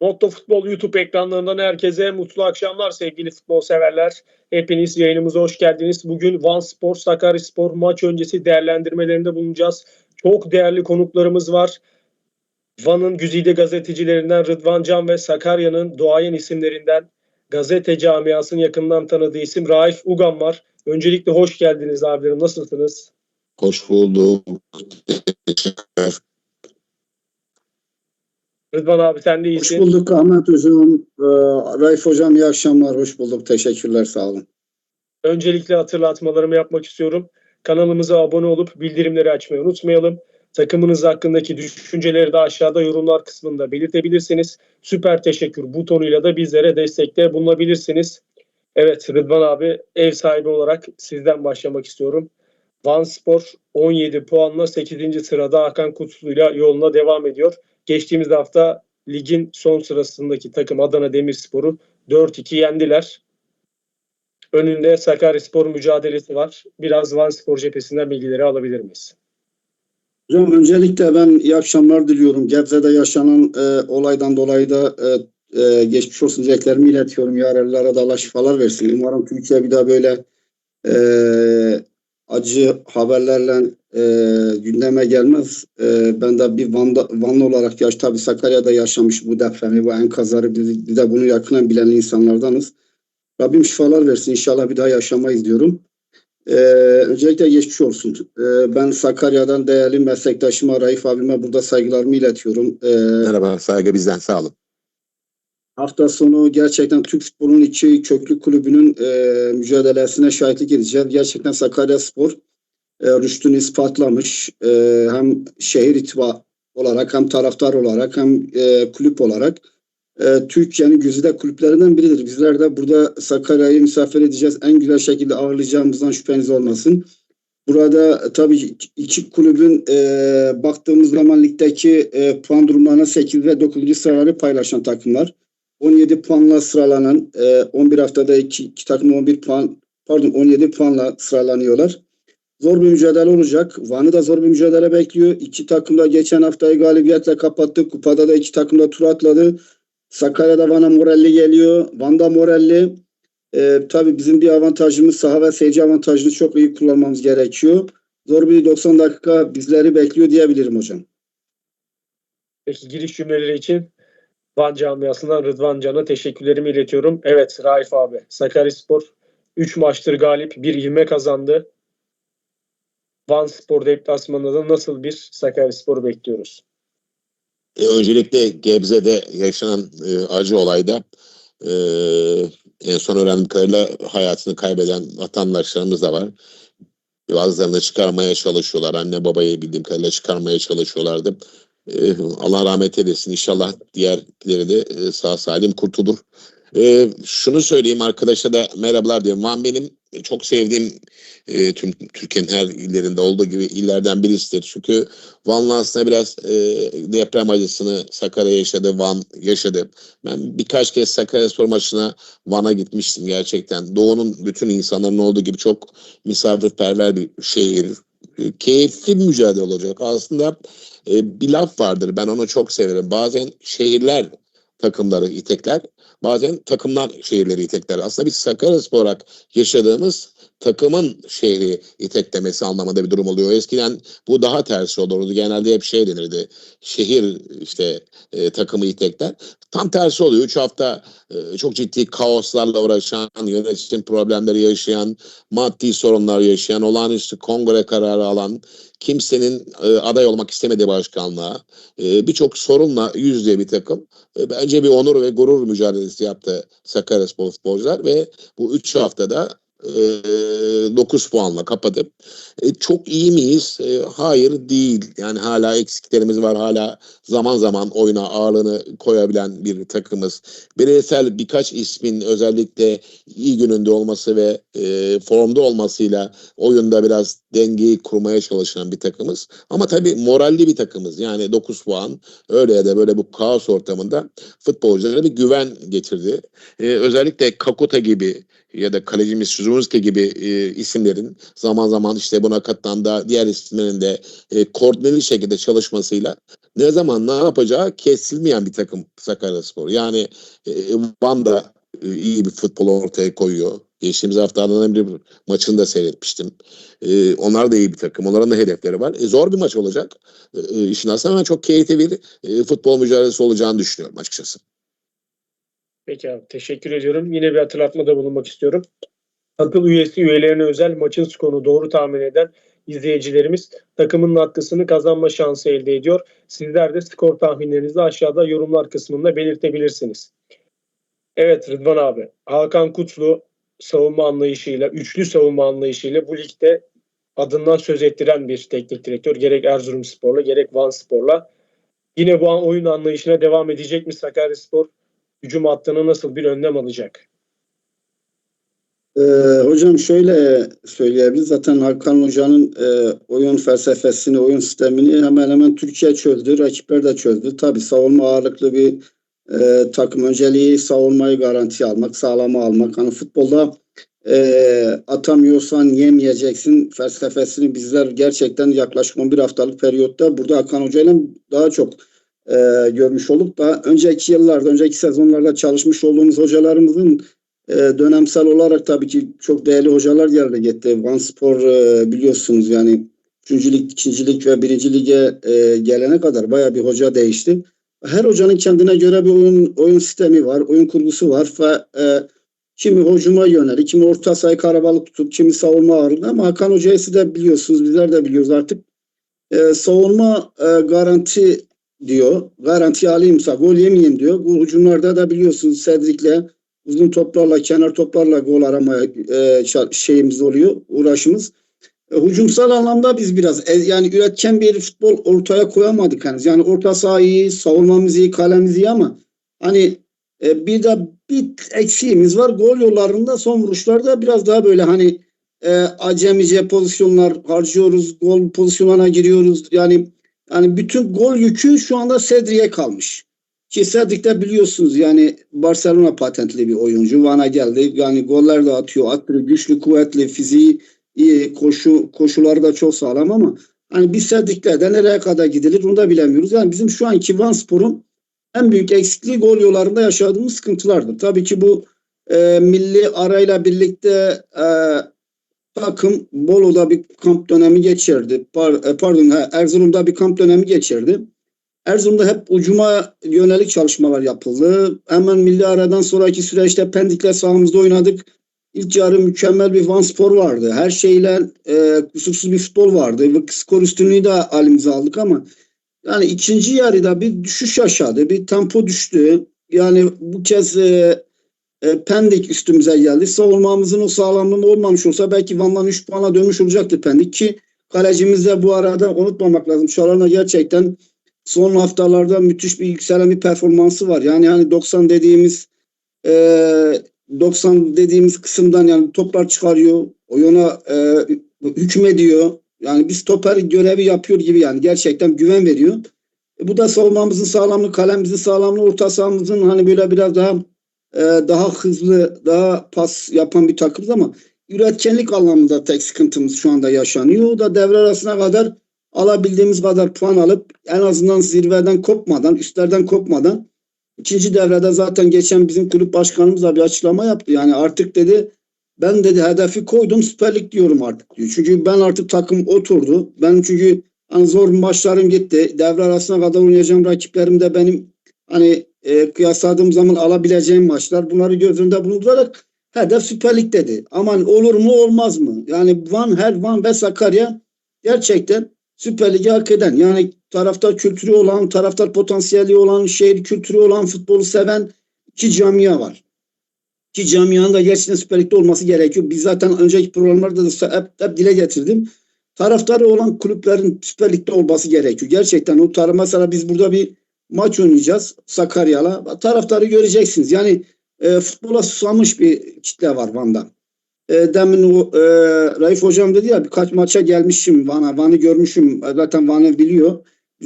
Motto Futbol YouTube ekranlarından herkese mutlu akşamlar sevgili futbol severler. Hepiniz yayınımıza hoş geldiniz. Bugün Van Spor, Sakarya Spor maç öncesi değerlendirmelerinde bulunacağız. Çok değerli konuklarımız var. Van'ın güzide gazetecilerinden Rıdvan Can ve Sakarya'nın duayen isimlerinden gazete camiasının yakından tanıdığı isim Raif Ugan var. Öncelikle hoş geldiniz abilerim. Nasılsınız? Hoş bulduk. Rıdvan abi sen de Hoş iyisin. bulduk Ahmet Hocam. Ee, Raif Hocam iyi akşamlar. Hoş bulduk. Teşekkürler. Sağ olun. Öncelikle hatırlatmalarımı yapmak istiyorum. Kanalımıza abone olup bildirimleri açmayı unutmayalım. Takımınız hakkındaki düşünceleri de aşağıda yorumlar kısmında belirtebilirsiniz. Süper teşekkür butonuyla da bizlere destekte bulunabilirsiniz. Evet Rıdvan abi ev sahibi olarak sizden başlamak istiyorum. Van Spor 17 puanla 8. sırada Hakan Kutlu'yla yoluna devam ediyor. Geçtiğimiz hafta ligin son sırasındaki takım Adana Demirspor'u 4-2 yendiler. Önünde Sakaryaspor mücadelesi var. Biraz Van Spor cephesinden bilgileri alabilir miyiz? Hocam öncelikle ben iyi akşamlar diliyorum. Gebze'de yaşanan e, olaydan dolayı da e, e, geçmiş olsun dileklerimi iletiyorum. Yararlara da Allah şifalar versin. Umarım Türkiye bir daha böyle e, acı haberlerle e, gündeme gelmez. E, ben de bir Van'da, Vanlı olarak yaş tabii Sakarya'da yaşamış bu depremi, bu enkazları biz, biz de bunu yakından bilen insanlardanız. Rabbim şifalar versin. İnşallah bir daha yaşamayız diyorum. Ee, öncelikle geçmiş olsun. Ee, ben Sakarya'dan değerli meslektaşım Raif abime burada saygılarımı iletiyorum. Ee, Merhaba, saygı bizden sağ olun. Hafta sonu gerçekten Türk futbolunun iki köklü kulübünün e, mücadelesine şahitlik edeceğiz. Gerçekten Sakarya Spor e, rüştünü ispatlamış. E, hem şehir itibar olarak hem taraftar olarak hem e, kulüp olarak e, Türkiye'nin güzide kulüplerinden biridir. Bizler de burada Sakarya'yı misafir edeceğiz. En güzel şekilde ağırlayacağımızdan şüpheniz olmasın. Burada tabii iki kulübün e, baktığımız zaman ligdeki e, puan durumlarına 8 ve 9. sıraları paylaşan takımlar. 17 puanla sıralanan, e, 11 haftada iki, iki takım 11 puan, pardon 17 puanla sıralanıyorlar. Zor bir mücadele olacak. Van'ı da zor bir mücadele bekliyor. İki takım da geçen haftayı galibiyetle kapattı. Kupada da iki takım da tur atladı. Sakarya'da Van'a moralli geliyor. Van'da moralli. Ee, tabii bizim bir avantajımız saha ve seyirci avantajını çok iyi kullanmamız gerekiyor. Zor bir 90 dakika bizleri bekliyor diyebilirim hocam. Peki giriş cümleleri için Van camiasından Rıdvan Can'a teşekkürlerimi iletiyorum. Evet Raif abi Sakaryaspor 3 maçtır galip bir ivme kazandı. Van Spor deplasmanında da nasıl bir Sakaryaspor bekliyoruz? E, öncelikle Gebze'de yaşanan e, acı olayda e, en son öğrendiğim kadarıyla hayatını kaybeden vatandaşlarımız da var. Bazılarını çıkarmaya çalışıyorlar. Anne babayı bildiğim kadarıyla çıkarmaya çalışıyorlardı. E, Allah rahmet eylesin. İnşallah diğerleri de e, sağ salim kurtulur. E, şunu söyleyeyim arkadaşa da merhabalar diyorum. Van benim çok sevdiğim tüm Türkiye'nin her illerinde olduğu gibi illerden birisidir. Çünkü Van'la aslında biraz deprem acısını Sakarya yaşadı, Van yaşadı. Ben birkaç kez Sakaryaspor maçına Van'a gitmiştim gerçekten. Doğu'nun bütün insanların olduğu gibi çok misafirperver bir şehir. E, Keyifli bir mücadele olacak. Aslında e, bir laf vardır ben onu çok severim. Bazen şehirler takımları itekler, bazen takımlar şehirleri itekler. Aslında biz Sakaryaspor olarak yaşadığımız takımın şehri iteklemesi anlamında bir durum oluyor. Eskiden bu daha tersi olurdu. Genelde hep şey denirdi. Şehir işte e, takımı itekler. Tam tersi oluyor. Üç hafta e, çok ciddi kaoslarla uğraşan, yönetim problemleri yaşayan, maddi sorunlar yaşayan, olağanüstü kongre kararı alan, kimsenin e, aday olmak istemediği başkanlığa, e, birçok sorunla yüzde bir takım. E, bence bir onur ve gurur mücadelesi yaptı Sakaryaspor futbolcular ve bu üç haftada e, 9 puanla kapadı. E, çok iyi miyiz? E, hayır değil. Yani hala eksiklerimiz var. Hala zaman zaman oyuna ağırlığını koyabilen bir takımız. Bireysel birkaç ismin özellikle iyi gününde olması ve e, formda olmasıyla oyunda biraz dengeyi kurmaya çalışan bir takımız. Ama tabii moralli bir takımız. Yani 9 puan öyle ya da böyle bu kaos ortamında futbolculara bir güven getirdi. E, özellikle Kakuta gibi ya da kalecimiz Suzunski gibi e, isimlerin zaman zaman işte buna katılan da diğer isimlerin de e, koordineli şekilde çalışmasıyla ne zaman ne yapacağı kesilmeyen bir takım Sakaryaspor. Yani e, Van da e, iyi bir futbol ortaya koyuyor. Geçtiğimiz haftalardan bir maçını da seyretmiştim. E, onlar da iyi bir takım. Onların da hedefleri var. E, zor bir maç olacak. E, e, işin aslında çok keyifli bir e, futbol mücadelesi olacağını düşünüyorum açıkçası. Peki abi teşekkür ediyorum. Yine bir hatırlatmada bulunmak istiyorum. Akıl üyesi üyelerine özel maçın skorunu doğru tahmin eden izleyicilerimiz takımın hakkısını kazanma şansı elde ediyor. Sizler de skor tahminlerinizi aşağıda yorumlar kısmında belirtebilirsiniz. Evet Rıdvan abi. Hakan Kutlu savunma anlayışıyla, üçlü savunma anlayışıyla bu ligde adından söz ettiren bir teknik direktör. Gerek Erzurumspor'la gerek Van Spor'la. Yine bu an oyun anlayışına devam edecek mi Sakaryaspor? Hücum hattına nasıl bir önlem alacak? Ee, hocam şöyle söyleyebiliriz. Zaten Hakan Hoca'nın e, oyun felsefesini, oyun sistemini hemen hemen Türkiye çözdü. Rakipler de çözdü. Tabii savunma ağırlıklı bir e, takım. Önceliği savunmayı garantiye almak, sağlama almak. Hani futbolda e, atamıyorsan yemeyeceksin felsefesini bizler gerçekten yaklaşık 11 haftalık periyotta burada Hakan Hoca'yla daha çok e, görmüş olup da önceki yıllarda, önceki sezonlarda çalışmış olduğumuz hocalarımızın e, dönemsel olarak tabii ki çok değerli hocalar geldi gitti. Van Spor e, biliyorsunuz yani 3. lig, 2. lig ve 1. lige e, gelene kadar baya bir hoca değişti. Her hocanın kendine göre bir oyun oyun sistemi var, oyun kurgusu var ve e, kimi hücuma yönelik, kimi orta sayı karabalık tutup, kimi savunma ağırlığı ama Hakan Hoca'yı de biliyorsunuz, bizler de biliyoruz artık. E, savunma e, garanti diyor. Garanti alayımsa gol yemeyeyim diyor. Bu hücumlarda da biliyorsunuz Cedric'le uzun toplarla, kenar toplarla gol aramaya e, şeyimiz oluyor, uğraşımız. E, hücumsal anlamda biz biraz e, yani üretken bir futbol ortaya koyamadık henüz. Yani orta saha iyi, savunmamız iyi, kalemiz iyi ama hani e, bir de bir eksiğimiz var. Gol yollarında son vuruşlarda biraz daha böyle hani e, acemice pozisyonlar harcıyoruz. Gol pozisyonlarına giriyoruz. Yani yani bütün gol yükü şu anda Cedric'e kalmış. Ki Cedric de biliyorsunuz yani Barcelona patentli bir oyuncu. Van'a geldi. Yani goller de atıyor. Atlı, güçlü, kuvvetli, fiziği iyi, koşu koşuları da çok sağlam ama hani biz Cedric'le nereye kadar gidilir onu da bilemiyoruz. Yani bizim şu anki Van Spor'un en büyük eksikliği gol yollarında yaşadığımız sıkıntılardır. Tabii ki bu e, milli arayla birlikte e, takım Bolu'da bir kamp dönemi geçirdi. Par, e, pardon Erzurum'da bir kamp dönemi geçirdi. Erzurum'da hep ucuma yönelik çalışmalar yapıldı. Hemen milli aradan sonraki süreçte Pendik'le sahamızda oynadık. İlk yarı mükemmel bir Van Spor vardı. Her şeyle e, kusursuz bir futbol vardı. Ve skor üstünlüğü de halimize aldık ama yani ikinci yarıda bir düşüş yaşadı. Bir tempo düştü. Yani bu kez e, e, Pendik üstümüze geldi. Savunmamızın o sağlamlığı olmamış olsa belki Van'dan 3 puana dönmüş olacaktı Pendik ki kalecimiz de bu arada unutmamak lazım. Şalarına gerçekten son haftalarda müthiş bir yükselen bir performansı var. Yani hani 90 dediğimiz e, 90 dediğimiz kısımdan yani toplar çıkarıyor. Oyuna e, hükmediyor. Yani biz stoper görevi yapıyor gibi yani gerçekten güven veriyor. E, bu da savunmamızın sağlamlığı, kalemimizin sağlamlığı, orta sahamızın hani böyle biraz daha e, daha hızlı, daha pas yapan bir takımız ama üretkenlik anlamında tek sıkıntımız şu anda yaşanıyor. O da devre arasına kadar alabildiğimiz kadar puan alıp en azından zirveden kopmadan, üstlerden kopmadan ikinci devrede zaten geçen bizim kulüp başkanımız da bir açıklama yaptı. Yani artık dedi ben dedi hedefi koydum Süper Lig diyorum artık diyor. Çünkü ben artık takım oturdu. Ben çünkü hani zor maçlarım gitti. Devre arasına kadar oynayacağım rakiplerim de benim hani e, kıyasladığım zaman alabileceğim maçlar. Bunları göz önünde bulundurarak hedef Süper Lig dedi. Aman olur mu olmaz mı? Yani Van, her Van ve Sakarya gerçekten Süper Lig'i hak eden yani taraftar kültürü olan, taraftar potansiyeli olan, şehir kültürü olan, futbolu seven iki camia var. Ki camianın da gerçekten Süper Lig'de olması gerekiyor. Biz zaten önceki programlarda da hep, hep dile getirdim. Taraftarı olan kulüplerin Süper Lig'de olması gerekiyor. Gerçekten o taraf mesela biz burada bir maç oynayacağız Sakarya'la. Taraftarı göreceksiniz. Yani e, futbola susamış bir kitle var Van'da. E, demin o, e, Raif Hocam dedi ya birkaç maça gelmişim Van'a. Van'ı görmüşüm. Zaten Van'ı biliyor.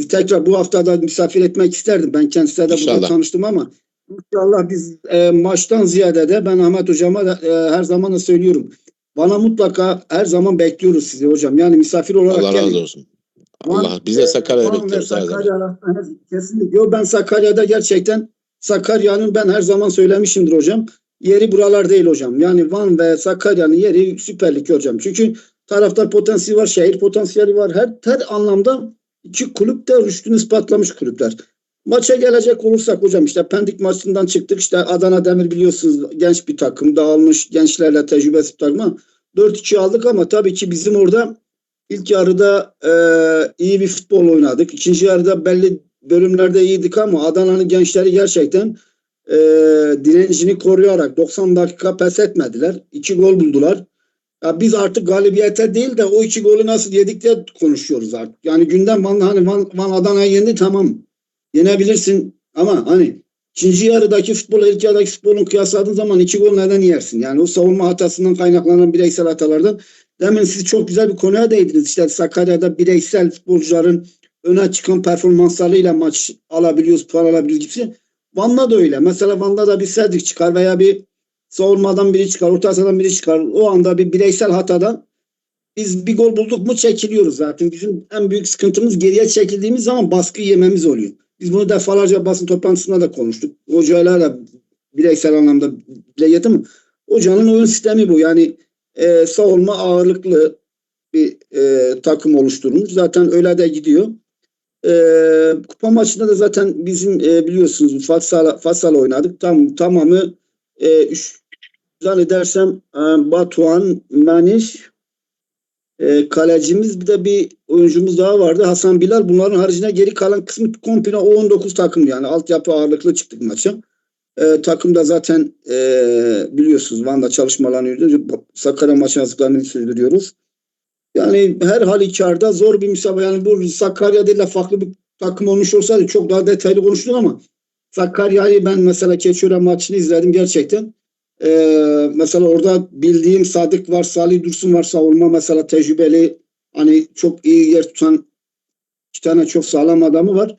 Tekrar bu hafta da misafir etmek isterdim. Ben kendisiyle de burada tanıştım ama inşallah biz e, maçtan ziyade de ben Ahmet Hocam'a da, e, her zaman da söylüyorum. Bana mutlaka her zaman bekliyoruz sizi hocam. Yani misafir olarak Allah gelin. razı olsun. Allah biz de e, Sakarya'da Van ve bekliyoruz her zaman. Sakarya kesinlikle. Yo, ben Sakarya'da gerçekten Sakarya'nın ben her zaman söylemişimdir hocam. Yeri buralar değil hocam. Yani Van ve Sakarya'nın yeri Süper Lig hocam. Çünkü taraftar potansiyeli var, şehir potansiyeli var. Her her anlamda iki kulüp de rüştünü ispatlamış kulüpler. Maça gelecek olursak hocam işte Pendik maçından çıktık. İşte Adana Demir biliyorsunuz genç bir takım. Dağılmış gençlerle tecrübesi bir takım ama 4-2 aldık ama tabii ki bizim orada ilk yarıda e, iyi bir futbol oynadık. İkinci yarıda belli bölümlerde iyiydik ama Adana'nın gençleri gerçekten e, direncini koruyarak 90 dakika pes etmediler. İki gol buldular. Ya biz artık galibiyete değil de o iki golü nasıl yedik diye konuşuyoruz artık. Yani gündem Van, hani Van, Van Adana'yı yendi tamam. Yenebilirsin ama hani ikinci yarıdaki futbol ilk yarıdaki futbolun kıyasladığın zaman iki gol neden yersin? Yani o savunma hatasından kaynaklanan bireysel hatalardan Demin siz çok güzel bir konuya değindiniz. İşte Sakarya'da bireysel futbolcuların öne çıkan performanslarıyla maç alabiliyoruz, puan alabiliyoruz gibisi. Van'da da öyle. Mesela Van'da da bir Cedric çıkar veya bir savunmadan biri çıkar, orta biri çıkar. O anda bir bireysel hatadan biz bir gol bulduk mu çekiliyoruz zaten. Bizim en büyük sıkıntımız geriye çekildiğimiz zaman baskı yememiz oluyor. Biz bunu defalarca basın toplantısında da konuştuk. Hocayla da bireysel anlamda bile yetti mi? Hocanın oyun sistemi bu. Yani e, savunma ağırlıklı bir e, takım oluşturmuş. Zaten öyle de gidiyor. E, kupa maçında da zaten bizim e, biliyorsunuz Fatsal, Fatsal oynadık. Tam tamamı e, üç, zannedersem e, Batuhan, Maniş, e, kalecimiz bir de bir oyuncumuz daha vardı. Hasan Bilal. Bunların haricinde geri kalan kısmı komple o 19 takım yani. Altyapı ağırlıklı çıktık maça. E, takım da zaten e, biliyorsunuz Van'da çalışmalarını yürütüyoruz. Sakarya maçı hazırlıklarını sürdürüyoruz. Yani her halükarda zor bir müsabaka. Yani bu Sakarya değil de farklı bir takım olmuş olsaydı çok daha detaylı konuştuk ama Sakarya'yı ben mesela Keçiören maçını izledim gerçekten. Ee, mesela orada bildiğim Sadık var, Salih Dursun var savunma mesela tecrübeli hani çok iyi yer tutan iki tane çok sağlam adamı var.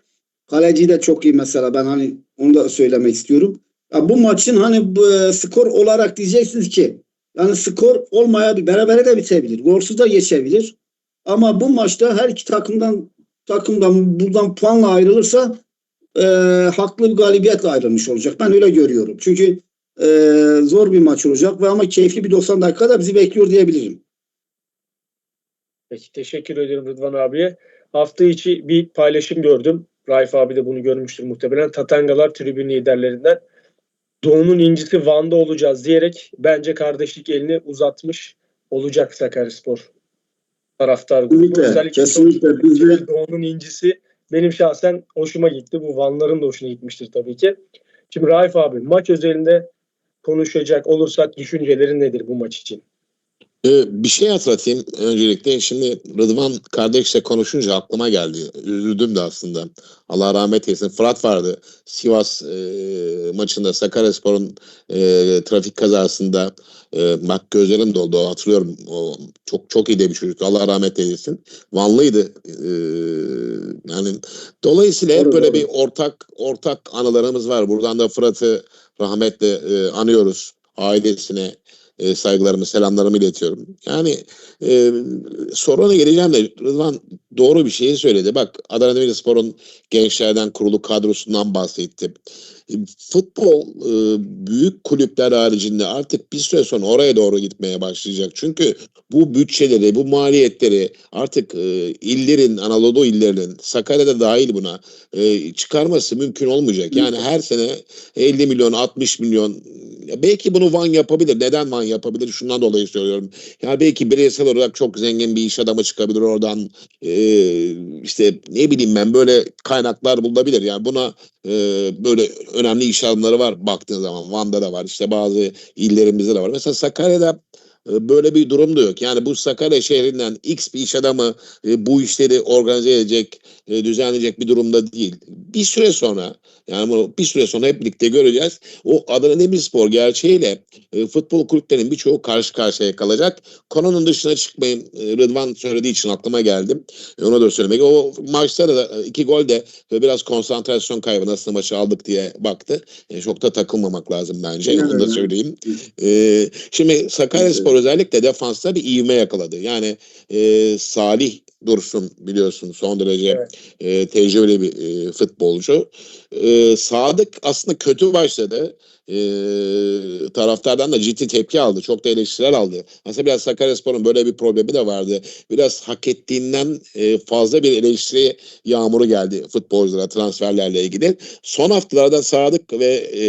Kaleci de çok iyi mesela ben hani onu da söylemek istiyorum. Ya bu maçın hani bu, e, skor olarak diyeceksiniz ki yani skor olmayabilir. Berabere de bitebilir. Golsüz de geçebilir. Ama bu maçta her iki takımdan takımdan buradan puanla ayrılırsa e, haklı bir galibiyetle ayrılmış olacak. Ben öyle görüyorum. Çünkü e, zor bir maç olacak ve ama keyifli bir 90 dakika da bizi bekliyor diyebilirim. Peki teşekkür ederim Rıdvan abiye. Hafta içi bir paylaşım gördüm. Raif abi de bunu görmüştür muhtemelen. Tatangalar tribün liderlerinden. Doğu'nun incisi Van'da olacağız diyerek bence kardeşlik elini uzatmış olacak Sakaryaspor taraftar grubu. Kesinlikle, Özellikle kesinlikle. Biz de- Doğu'nun incisi benim şahsen hoşuma gitti. Bu Vanların da hoşuna gitmiştir tabii ki. Şimdi Raif abi maç özelinde konuşacak olursak düşüncelerin nedir bu maç için? Ee, bir şey hatırlatayım öncelikle. Şimdi Rıdvan kardeşle konuşunca aklıma geldi. Üzüldüm de aslında. Allah rahmet eylesin. Fırat vardı. Sivas e, maçında Sakaryaspor'un e, trafik kazasında e, bak gözlerim doldu. Hatırlıyorum. O çok çok iyi de bir çocuk. Allah rahmet eylesin. Vanlıydı. E, yani dolayısıyla hep böyle bir ortak ortak anılarımız var. Buradan da Fırat'ı rahmetle e, anıyoruz. Ailesine, e, saygılarımı, selamlarımı iletiyorum. Yani e, soruna geleceğim de Rıdvan doğru bir şeyi söyledi. Bak Adana Demirspor'un gençlerden kurulu kadrosundan bahsetti. E, Futbol e, büyük kulüpler haricinde artık bir süre sonra oraya doğru gitmeye başlayacak. Çünkü bu bütçeleri, bu maliyetleri artık e, illerin, Anadolu illerinin, Sakarya'da dahil buna e, çıkarması mümkün olmayacak. Yani her sene 50 milyon, 60 milyon ya belki bunu Van yapabilir. Neden Van yapabilir? Şundan dolayı söylüyorum. Ya belki bireysel olarak çok zengin bir iş adamı çıkabilir oradan. Ee, işte ne bileyim ben böyle kaynaklar bulabilir. Yani buna e, böyle önemli iş adamları var baktığın zaman. Van'da da var. işte bazı illerimizde de var. Mesela Sakarya'da böyle bir durum da yok. Yani bu Sakarya şehrinden X bir iş adamı e, bu işleri organize edecek, e, düzenleyecek bir durumda değil. Bir süre sonra yani bunu bir süre sonra hep birlikte göreceğiz. O Adana Demirspor gerçeğiyle e, futbol kulüplerinin birçoğu karşı karşıya kalacak. Konunun dışına çıkmayın. E, Rıdvan söylediği için aklıma geldi. E, ona da söylemek. O maçta da e, iki gol de e, biraz konsantrasyon kaybı nasıl maçı aldık diye baktı. E, çok da takılmamak lazım bence. Onu da söyleyeyim. E, şimdi Sakaryaspor özellikle defansta bir ivme yakaladı. Yani e, Salih Dursun biliyorsun son derece Evet. e, tecrübeli bir e, futbolcu. E, Sadık aslında kötü başladı. E, taraftardan da ciddi tepki aldı. Çok da eleştiriler aldı. Aslında biraz Sakaryaspor'un böyle bir problemi de vardı. Biraz hak ettiğinden e, fazla bir eleştiri yağmuru geldi futbolculara transferlerle ilgili. Son haftalarda Sadık ve e,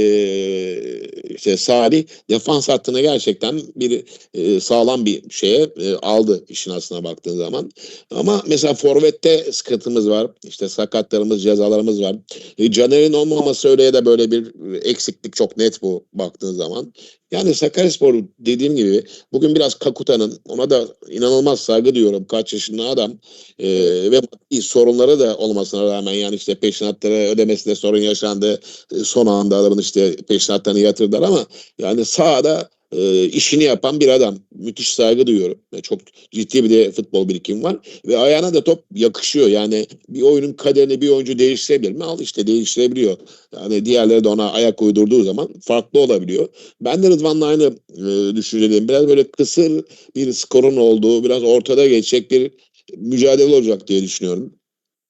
işte Salih defans hattına gerçekten bir e, sağlam bir şeye e, aldı işin aslına baktığın zaman. Ama mesela forvette sıkıntımız var. İşte sakatlarımız, cezalarımız var. E, Caner'in olmaması öyle da böyle bir eksiklik çok net bu baktığın zaman. Yani Sakaryaspor dediğim gibi bugün biraz Kakuta'nın ona da inanılmaz saygı duyuyorum. Kaç yaşında adam e, ve maddi sorunları da olmasına rağmen yani işte peşinatları ödemesinde sorun yaşandı. E, son anda adamın işte peşinatlarını yatırdılar ama yani sahada e, işini yapan bir adam. Müthiş saygı duyuyorum. Çok ciddi bir de futbol birikimi var. Ve ayağına da top yakışıyor. Yani bir oyunun kaderini bir oyuncu değiştirebilir mi? Al işte değiştirebiliyor. Yani diğerleri de ona ayak uydurduğu zaman farklı olabiliyor. Ben de Rıdvan'la aynı e, düşüncedeyim. Biraz böyle kısır bir skorun olduğu, biraz ortada geçecek bir mücadele olacak diye düşünüyorum.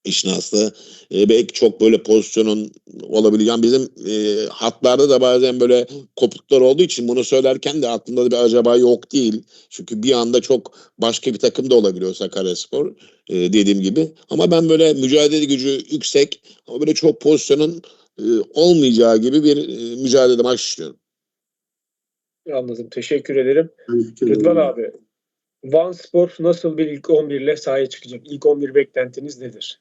Aslı. E, belki çok böyle pozisyonun olabilir. Yani bizim e, hatlarda da bazen böyle kopukluklar olduğu için bunu söylerken de aklımda da bir acaba yok değil. Çünkü bir anda çok başka bir takım da olabiliyor Sakaryaspor e, dediğim gibi. Ama ben böyle mücadele gücü yüksek ama böyle çok pozisyonun e, olmayacağı gibi bir e, mücadele maç istiyorum. Anladım. Teşekkür ederim. Yani fikir Rıdvan abi, Van Spor nasıl bir ilk 11 ile sahaya çıkacak? İlk 11 beklentiniz nedir?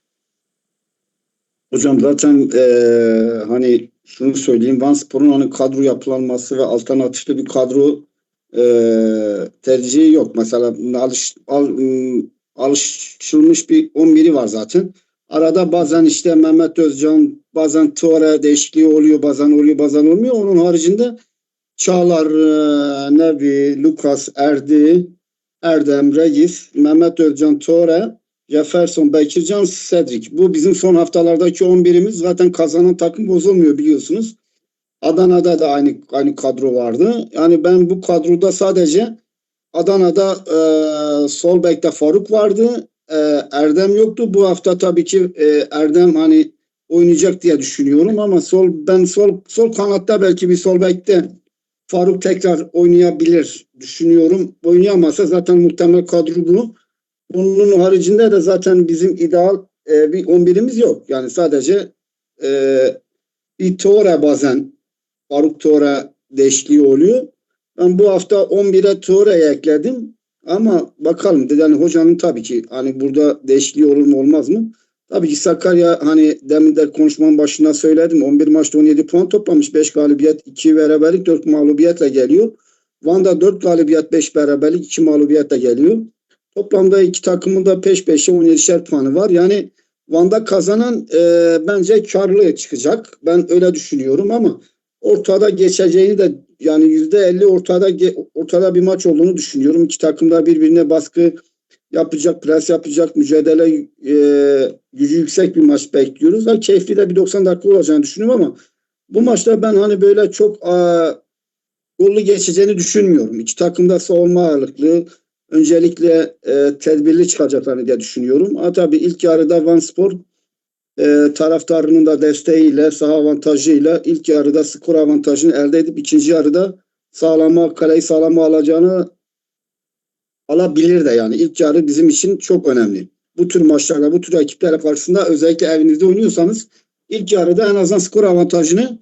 Hocam zaten eee, hani şunu söyleyeyim. Van Spor'un hani kadro yapılanması ve alternatifli bir kadro eee, tercihi yok. Mesela alış, al, ım, alışılmış bir 11'i var zaten. Arada bazen işte Mehmet Özcan, bazen Tuare değişikliği oluyor, bazen oluyor, bazen olmuyor. Onun haricinde Çağlar, eee, Nevi, Lukas, Erdi, Erdem, Reis, Mehmet Özcan, Tuare, Jefferson, Bekircan, Cedric. Bu bizim son haftalardaki 11'imiz. Zaten kazanan takım bozulmuyor biliyorsunuz. Adana'da da aynı aynı kadro vardı. Yani ben bu kadroda sadece Adana'da e, sol bekte Faruk vardı. E, Erdem yoktu. Bu hafta tabii ki e, Erdem hani oynayacak diye düşünüyorum ama sol ben sol sol kanatta belki bir sol bekte Faruk tekrar oynayabilir düşünüyorum. Oynayamazsa zaten muhtemel kadro bu. Bunun haricinde de zaten bizim ideal e, bir 11'imiz yok. Yani sadece e, bir Tore bazen Faruk Tore değişikliği oluyor. Ben bu hafta 11'e Tore'yi ekledim. Ama bakalım dedi yani hocanın tabii ki hani burada değişikliği olur mu olmaz mı? Tabii ki Sakarya hani demin de konuşmanın başında söyledim. 11 maçta 17 puan toplamış. 5 galibiyet, 2 beraberlik, 4 mağlubiyetle geliyor. Van'da 4 galibiyet, 5 beraberlik, 2 mağlubiyetle geliyor. Toplamda iki takımın da peş peşe 17'şer puanı var. Yani Van'da kazanan e, bence karlı çıkacak. Ben öyle düşünüyorum ama ortada geçeceğini de yani %50 ortada ge- ortada bir maç olduğunu düşünüyorum. İki takım da birbirine baskı yapacak, pres yapacak, mücadele e, gücü yüksek bir maç bekliyoruz. Ha, keyifli de bir 90 dakika olacağını düşünüyorum ama bu maçta ben hani böyle çok e, gollü geçeceğini düşünmüyorum. İki takım da savunma ağırlıklı, öncelikle e, tedbirli çıkacaklarını diye düşünüyorum. Ama tabii ilk yarıda Van Spor e, taraftarının da desteğiyle, saha avantajıyla ilk yarıda skor avantajını elde edip ikinci yarıda sağlama, kaleyi sağlama alacağını alabilir de yani. ilk yarı bizim için çok önemli. Bu tür maçlarda, bu tür ekiplerle karşısında özellikle evinizde oynuyorsanız ilk yarıda en azından skor avantajını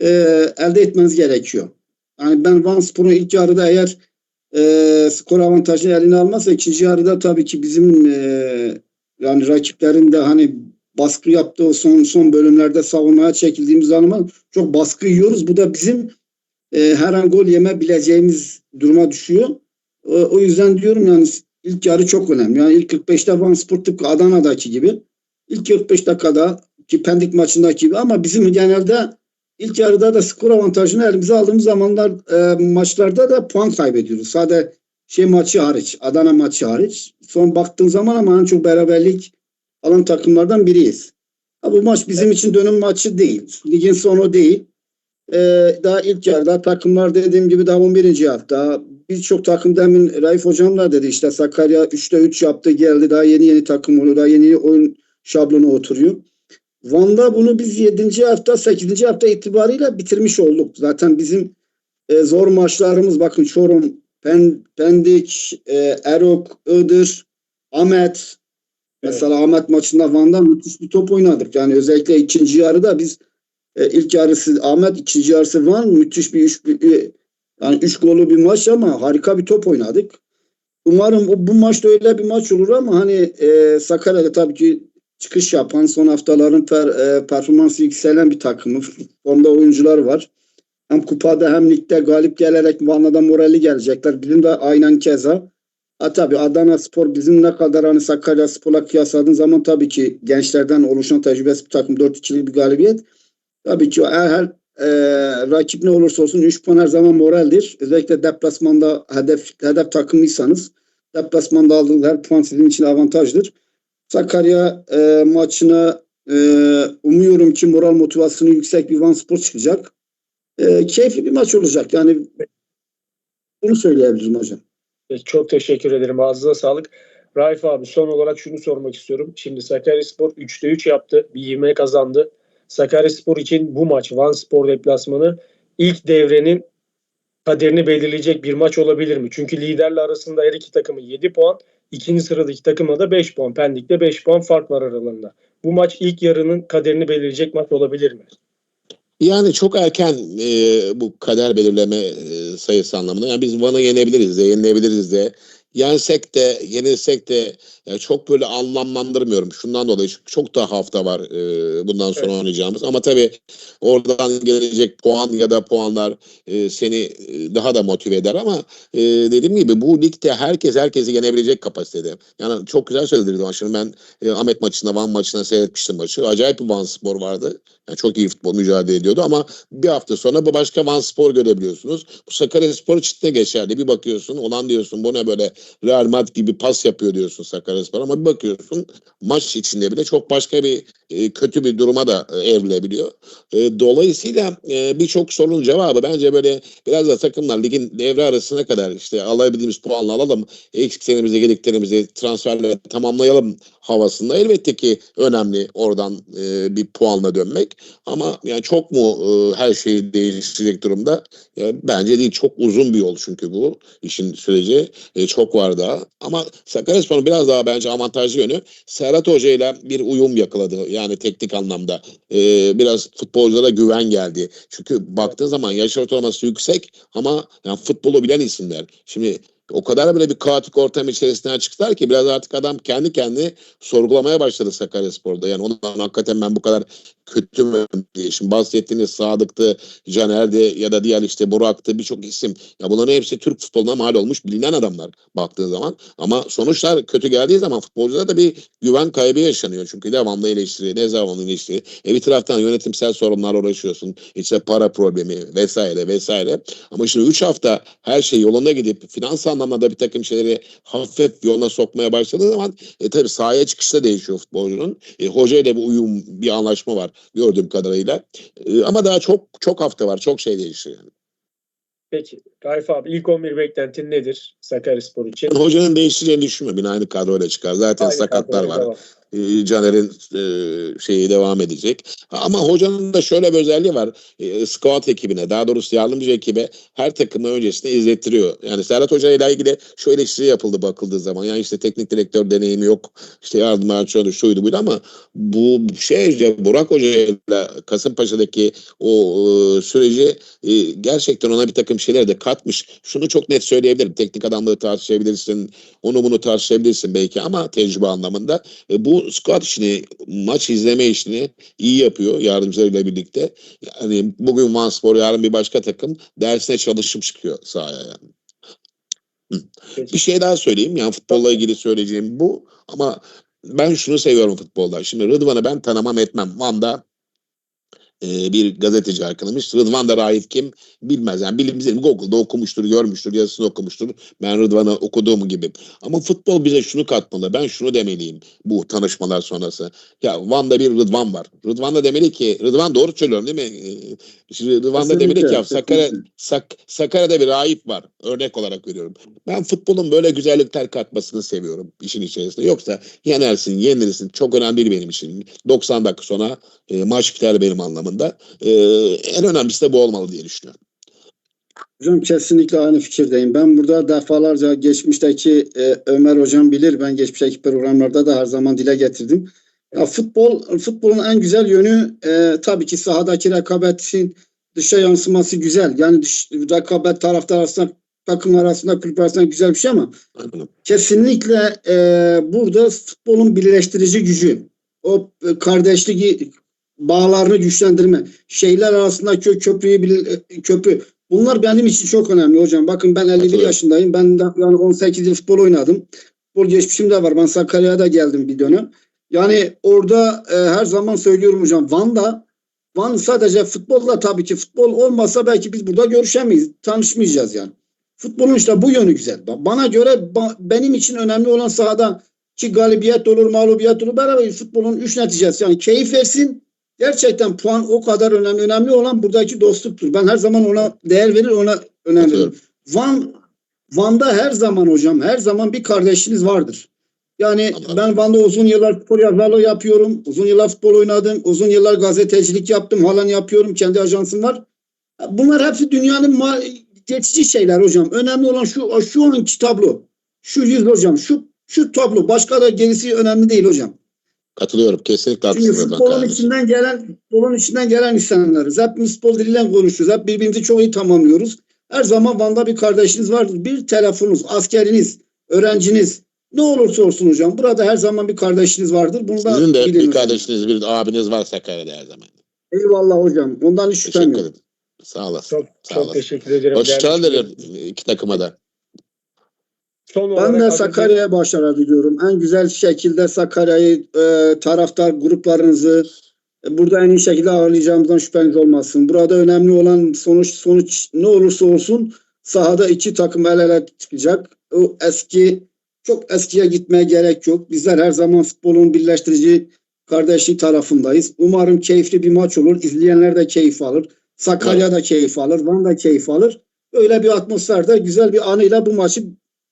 e, elde etmeniz gerekiyor. Yani ben Van Spor'un ilk yarıda eğer e, skor avantajını eline almazsa ikinci yarıda tabii ki bizim e, yani rakiplerin de hani baskı yaptığı son son bölümlerde savunmaya çekildiğimiz zaman çok baskı yiyoruz. Bu da bizim e, her an gol yemebileceğimiz duruma düşüyor. O, o yüzden diyorum yani ilk yarı çok önemli. Yani ilk 45'te Van Spor tıpkı Adana'daki gibi ilk 45 dakikada ki Pendik maçındaki gibi ama bizim genelde ilk yarıda da skor avantajını elimize aldığımız zamanlar e, maçlarda da puan kaybediyoruz. Sadece şey maçı hariç, Adana maçı hariç. Son baktığın zaman ama en çok beraberlik alan takımlardan biriyiz. Ha, bu maç bizim için dönüm maçı değil. Ligin sonu değil. Ee, daha ilk yarıda takımlar dediğim gibi daha 11. hafta birçok takım demin Raif hocam da dedi işte Sakarya 3'te 3 yaptı geldi daha yeni yeni takım oluyor daha yeni yeni oyun şablonu oturuyor. Van'da bunu biz 7. hafta 8. hafta itibariyle bitirmiş olduk. Zaten bizim e, zor maçlarımız bakın Çorum, Pen, Pendik, e, Erok, Iğdır, Ahmet. Mesela Ahmet maçında Van'da müthiş bir top oynadık. Yani özellikle ikinci yarıda biz e, ilk yarısı Ahmet, ikinci yarısı Van müthiş bir üç, bir- yani üç golü bir maç ama harika bir top oynadık. Umarım bu, bu maç da öyle bir maç olur ama hani e, Sakarya'da tabii ki çıkış yapan son haftaların per, e, performansı yükselen bir takımı. Formda oyuncular var. Hem kupada hem ligde galip gelerek Van'da morali gelecekler. Bizim de aynen keza. Ha tabii Adana Spor bizim ne kadar hani Sakarya Spor'la kıyasladığın zaman tabii ki gençlerden oluşan tecrübesi bir takım 4-2'lik bir galibiyet. Tabii ki her, e, rakip ne olursa olsun 3 puan her zaman moraldir. Özellikle deplasmanda hedef hedef takımıysanız deplasmanda aldığınız her puan sizin için avantajdır. Sakarya e, maçına e, umuyorum ki moral motivasyonu yüksek bir Van Spor çıkacak. E, keyifli bir maç olacak. Yani bunu söyleyebilirim hocam. Peki, Çok teşekkür ederim. Ağzına sağlık. Raif abi son olarak şunu sormak istiyorum. Şimdi Sakaryaspor 3'te 3 yaptı. Bir ivme kazandı. Sakaryaspor için bu maç Van Spor deplasmanı ilk devrenin kaderini belirleyecek bir maç olabilir mi? Çünkü liderle arasında her iki takımın 7 puan. İkinci sıradaki takıma da 5 puan. Pendik'te 5 puan fark var aralarında. Bu maç ilk yarının kaderini belirleyecek maç olabilir mi? Yani çok erken e, bu kader belirleme e, sayısı anlamında. Yani biz Van'ı yenebiliriz de, yenilebiliriz de. Yensek de, yenilsek de yani çok böyle anlamlandırmıyorum. Şundan dolayı çok daha hafta var e, bundan sonra Evet. oynayacağımız. Ama tabii oradan gelecek puan ya da puanlar e, seni e, daha da motive eder ama e, dediğim gibi bu ligde herkes herkesi yenebilecek kapasitede. Yani çok güzel söylediniz ama şimdi ben e, Ahmet maçında, Van maçında seyretmiştim maçı. Acayip bir Van Spor vardı. Yani çok iyi futbol mücadele ediyordu ama bir hafta sonra bu başka Van Spor görebiliyorsunuz. Bu Sakaryaspor için de geçerli. Bir bakıyorsun olan diyorsun bu ne böyle Real Madrid gibi pas yapıyor diyorsun Sakaryaspor ama bir bakıyorsun maç içinde bile çok başka bir e, kötü bir duruma da e, evrilebiliyor. E, dolayısıyla e, birçok sorunun cevabı bence böyle biraz da takımlar ligin devre arasına kadar işte alabildiğimiz puanla alalım. Eksiklerimizi, gediklerimizi transferle tamamlayalım havasında elbette ki önemli oradan e, bir puanla dönmek. Ama yani çok mu e, her şeyi değiştirecek durumda? Ya, bence değil. Çok uzun bir yol çünkü bu işin süreci. E, çok var daha. Ama Sakaryaspor'un biraz daha bence avantajlı yönü Serhat Hoca ile bir uyum yakaladı. Yani teknik anlamda. E, biraz futbolculara güven geldi. Çünkü baktığın zaman yaş ortalaması yüksek ama yani futbolu bilen isimler. Şimdi o kadar böyle bir kaotik ortam içerisinden çıktılar ki biraz artık adam kendi kendini sorgulamaya başladı Sakaryaspor'da. Yani ondan hakikaten ben bu kadar kötü mü diye. Şimdi bahsettiğiniz Sadık'tı, Caner'di ya da diğer işte Burak'tı birçok isim. Ya bunların hepsi Türk futboluna mal olmuş bilinen adamlar baktığın zaman. Ama sonuçlar kötü geldiği zaman futbolcuda da bir güven kaybı yaşanıyor. Çünkü devamlı eleştiri, devamlı eleştiri. E bir taraftan yönetimsel sorunlarla uğraşıyorsun. İşte para problemi vesaire vesaire. Ama şimdi 3 hafta her şey yolunda gidip finans anlamda bir takım şeyleri hafif yoluna sokmaya başladığı zaman e tabii sahaya çıkışta değişiyor futbolcunun. E, hoca ile bir uyum, bir anlaşma var gördüğüm kadarıyla. E, ama daha çok çok hafta var. Çok şey değişiyor yani. Peki Raif abi ilk 11 beklentin nedir Sakaryaspor için? Hocanın değiştireceğini düşünmüyorum. Yine aynı kadroyla çıkar. Zaten Aynı sakatlar kadroyla var. Devam. E, Caner'in şeyi devam edecek. Ama hocanın da şöyle bir özelliği var. E, scout ekibine, daha doğrusu yardımcı ekibe her takımı öncesinde izlettiriyor. Yani Serhat Hoca ile ilgili şu eleştiri yapıldı bakıldığı zaman. Yani işte teknik direktör deneyimi yok. İşte yardımcı şuydu buydu ama bu şey Burak Hoca ile Kasımpaşa'daki o e, süreci e, gerçekten ona bir takım şeyler de katmış. Şunu çok net söyleyebilirim. Teknik adamlığı tartışabilirsin. Onu bunu tartışabilirsin belki ama tecrübe anlamında. E, bu squad işini, maç izleme işini iyi yapıyor yardımcılarıyla birlikte. Yani bugün Van Spor, yarın bir başka takım dersine çalışıp çıkıyor sahaya yani. Bir şey daha söyleyeyim. Yani futbolla ilgili söyleyeceğim bu. Ama ben şunu seviyorum futbolda. Şimdi Rıdvan'ı ben tanımam etmem. Van'da e, bir gazeteci arkadaşımız. Rıdvan da Raif kim bilmez. Yani bilim bizim Google'da okumuştur, görmüştür, yazısını okumuştur. Ben Rıdvan'ı okuduğum gibi. Ama futbol bize şunu katmalı. Ben şunu demeliyim bu tanışmalar sonrası. Ya Van'da bir Rıdvan var. Rıdvan da demeli ki, Rıdvan doğru söylüyorum değil mi? Ee, Şimdi Rıdvan da demeli ki ya Sakarya, Sak, Sakarya'da bir Raif var. Örnek olarak veriyorum. Ben futbolun böyle güzellikler katmasını seviyorum işin içerisinde. Yoksa yenersin, yenilirsin. Çok önemli değil benim için. 90 dakika sonra e, maç biter benim anlamında. E, en önemlisi de bu olmalı diye düşünüyorum. Hocam kesinlikle aynı fikirdeyim. Ben burada defalarca geçmişteki e, Ömer hocam bilir. Ben geçmişteki programlarda da her zaman dile getirdim. Ya futbol futbolun en güzel yönü e, tabii ki sahadaki rekabetin dışa yansıması güzel. Yani dış, rekabet taraftar arasında takım arasında kulüp arasında güzel bir şey ama Aynen. kesinlikle e, burada futbolun birleştirici gücü, o kardeşlik bağlarını güçlendirme, şeyler arasında kö, köprüyü bil- e, köprü. Bunlar benim için çok önemli hocam. Bakın ben 51 Katılıyorum. yaşındayım. Ben de yani 18 yıl futbol oynadım. Futbol geçmişim de var. Ben Sakarya'ya da geldim bir dönem. Yani orada e, her zaman söylüyorum hocam Van'da Van sadece futbolla tabii ki futbol olmasa belki biz burada görüşemeyiz, tanışmayacağız yani. Futbolun işte bu yönü güzel. Ba- Bana göre ba- benim için önemli olan sahada ki galibiyet olur, mağlubiyet olur. Beraber futbolun üç neticesi. Yani keyif versin. Gerçekten puan o kadar önemli. Önemli olan buradaki dostluktur. Ben her zaman ona değer verir, ona önem veririm. Van Van'da her zaman hocam, her zaman bir kardeşiniz vardır. Yani Anladım. ben Van'da uzun yıllar spor yazarlığı yapıyorum. Uzun yıllar futbol oynadım. Uzun yıllar gazetecilik yaptım. Halen yapıyorum. Kendi ajansım var. Bunlar hepsi dünyanın geçici şeyler hocam. Önemli olan şu şu anki tablo. Şu yüz hocam. Şu şu tablo. Başka da gerisi önemli değil hocam. Katılıyorum. Kesinlikle Çünkü haklısın Rıdvan futbolun içinden gelen futbolun içinden gelen insanlarız. Hepimiz futbol diliyle konuşuyoruz. Hep birbirimizi çok iyi tamamlıyoruz. Her zaman Van'da bir kardeşiniz vardır. Bir telefonunuz, askeriniz, öğrenciniz. Ne olursa olsun hocam. Burada her zaman bir kardeşiniz vardır. Bunu da Sizin de bilin bir hocam. kardeşiniz, bir abiniz var Sakarya'da her zaman. Eyvallah hocam. Ondan hiç şüphem yok. ederim. Sağ olasın. Çok, Sağ çok olasın. teşekkür ederim. Hoşçakal Değerli derim iki takıma da. Son Ben de Sakarya'ya başarı diliyorum. En güzel şekilde Sakarya'yı e, taraftar gruplarınızı e, burada en iyi şekilde ağırlayacağımızdan şüpheniz olmasın. Burada önemli olan sonuç sonuç ne olursa olsun sahada iki takım el ele çıkacak. O eski çok eskiye gitmeye gerek yok. Bizler her zaman futbolun birleştirici kardeşlik tarafındayız. Umarım keyifli bir maç olur. İzleyenler de keyif alır. Sakarya da keyif alır. Van da keyif alır. Öyle bir atmosferde güzel bir anıyla bu maçı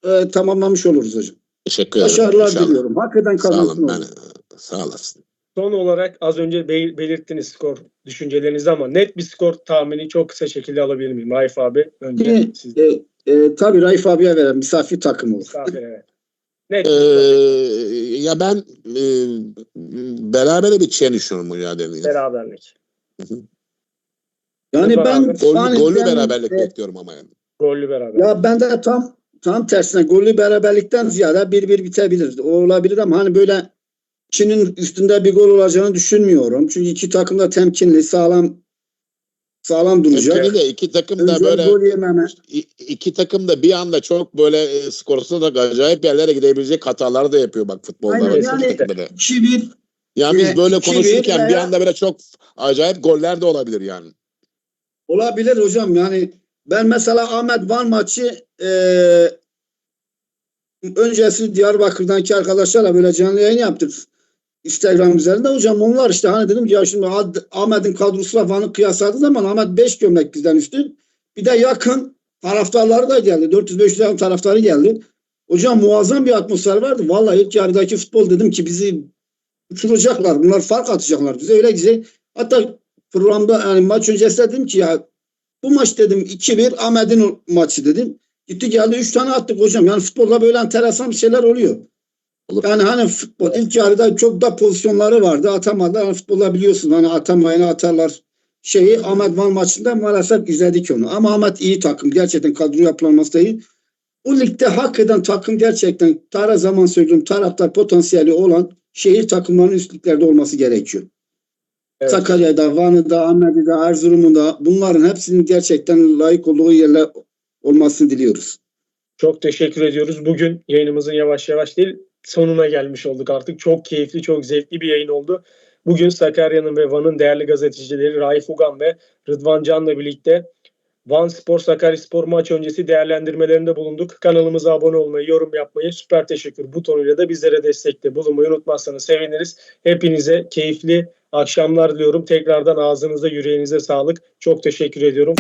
e, tamamlamış oluruz hocam. Teşekkür ederim. Başarılar İnşallah. diliyorum. Hakikaten Sağ kazansın olun. Ben, hocam. sağ olasın. Son olarak az önce be- belirttiniz skor düşüncelerinizi ama net bir skor tahmini çok kısa şekilde alabilir miyim? Raif abi önce siz E, e, tabii Raif abiye veren misafir takımı olur. misafir evet. Net Ee, ya ben e, berabere biteceğini düşünüyorum mücadeleyi. beraberlik. Yani ben Beraber. Gol, yani gollü ben- beraberlik e, bekliyorum ama yani. Gollü beraber. Ya ben de tam tam tersine gollü beraberlikten ziyade bir bir bitebilir. O olabilir ama hani böyle ikinin üstünde bir gol olacağını düşünmüyorum. Çünkü iki takım da temkinli, sağlam sağlam duracak. Tepkili de iki takım da Özel böyle gol yememe. iki takım da bir anda çok böyle e, skorsuz da acayip yerlere gidebilecek hatalar da yapıyor bak futbolda. Aynen, yani- iki takım da. 2-1 Yani biz e, böyle konuşurken bir anda böyle çok acayip goller de olabilir yani. Olabilir hocam yani ben mesela Ahmet Van maçı eee öncesi Diyarbakır'daki arkadaşlarla böyle canlı yayın yaptık. Instagram üzerinde hocam onlar işte hani dedim ki ya şimdi Ahmet'in kadrosuyla Van'ı kıyasladığı zaman Ahmet 5 gömlek bizden üstün. Bir de yakın taraftarları da geldi. 400-500 yakın taraftarı geldi. Hocam muazzam bir atmosfer vardı. Vallahi ilk yarıdaki futbol dedim ki bizi uçuracaklar. Bunlar fark atacaklar bize öyle güzel. Hatta programda yani maç öncesi dedim ki ya bu maç dedim 2-1 Ahmet'in maçı dedim. Gitti geldi 3 tane attık hocam. Yani futbolda böyle enteresan şeyler oluyor. Olur. Yani hani futbol ilk yarıda çok da pozisyonları vardı. Atamadılar. Hani futbolda biliyorsun hani atamayana atarlar. Şeyi Ahmet Van maçında maalesef izledik onu. Ama Ahmet iyi takım. Gerçekten kadro yapılanması da iyi. Bu ligde hak eden takım gerçekten tara zaman söylüyorum taraftar potansiyeli olan şehir takımlarının üstlüklerde olması gerekiyor. Evet. Sakarya'da, Van'da, Ahmet'de, Erzurum'da bunların hepsinin gerçekten layık olduğu yerler olmasını diliyoruz. Çok teşekkür ediyoruz. Bugün yayınımızın yavaş yavaş değil sonuna gelmiş olduk artık. Çok keyifli, çok zevkli bir yayın oldu. Bugün Sakarya'nın ve Van'ın değerli gazetecileri Raif Ugan ve Rıdvan Can'la birlikte Van Spor Sakaryaspor maç öncesi değerlendirmelerinde bulunduk. Kanalımıza abone olmayı, yorum yapmayı, süper teşekkür butonuyla da bizlere destekte bulunmayı unutmazsanız seviniriz. Hepinize keyifli akşamlar diliyorum. Tekrardan ağzınıza yüreğinize sağlık. Çok teşekkür ediyorum.